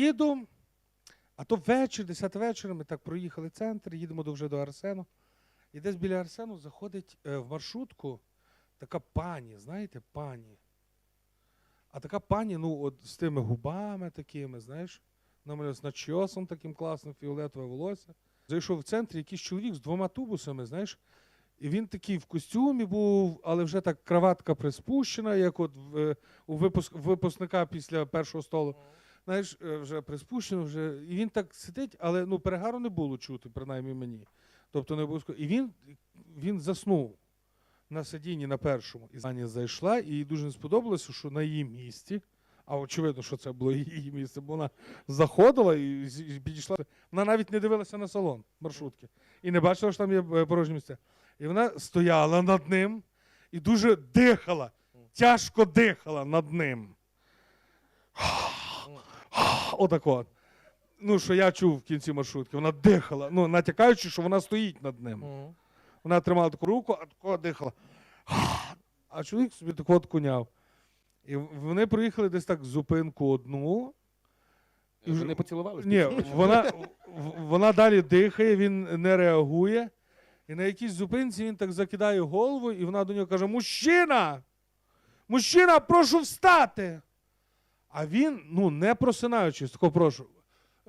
їду, а то вечір, 10 вечора, ми так проїхали центр, їдемо вже до Арсену. І десь біля Арсену заходить е, в маршрутку така пані, знаєте, пані. А така пані, ну, от з тими губами такими, знаєш, намалював з начосом таким класним, фіолетове волосся. Зайшов в центрі якийсь чоловік з двома тубусами, знаєш, і він такий в костюмі був, але вже так краватка приспущена, як от в, е, у випуск, випускника після першого столу. Знаєш, е, вже приспущено, вже. І він так сидить, але ну, перегару не було чути, принаймні мені. Тобто не обов'язково. І він, він заснув на сидінні на першому. І Аня зайшла, і їй дуже не сподобалося, що на її місці, а очевидно, що це було її місце, бо вона заходила і, підійшла. Вона навіть не дивилася на салон маршрутки і не бачила, що там є е, порожні місця. І вона стояла над ним і дуже дихала, тяжко дихала над ним. Отак от. Ну, що я чув в кінці маршрутки. Вона дихала, ну, натякаючи, що вона стоїть над ним. Вона тримала таку руку, а тако дихала. А чоловік собі тако от куняв. І вони проїхали десь так зупинку одну. І вже не поцілувалися? Ні, вона, в- вона далі дихає, він не реагує. І на якійсь зупинці він так закидає голову, і вона до нього каже: Мужчина! Мужчина, прошу встати! А він, ну, не просинаючись, тако прошу.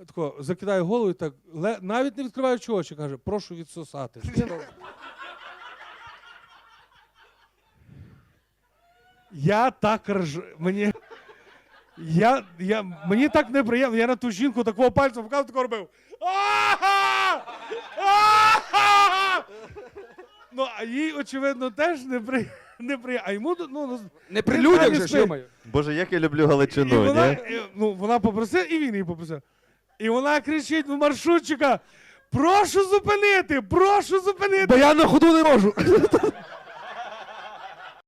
Тако, закидає голову і так, ле- навіть не відкриваючи очі, каже, прошу відсосати. Я так рж... Мені... Я, я, мені так неприємно, я на ту жінку такого пальцем вказав, тако робив. «Ага! Ага!» Ну, а їй, очевидно, теж не при. А йому, ну, ну, Не при людях же, спить. що маю. Боже, як я люблю і Галичину, вона, ні? і, ну, вона попросила, і він її попросив. І вона кричить в маршрутчика: прошу зупинити, прошу зупинити. Бо я на ходу не можу.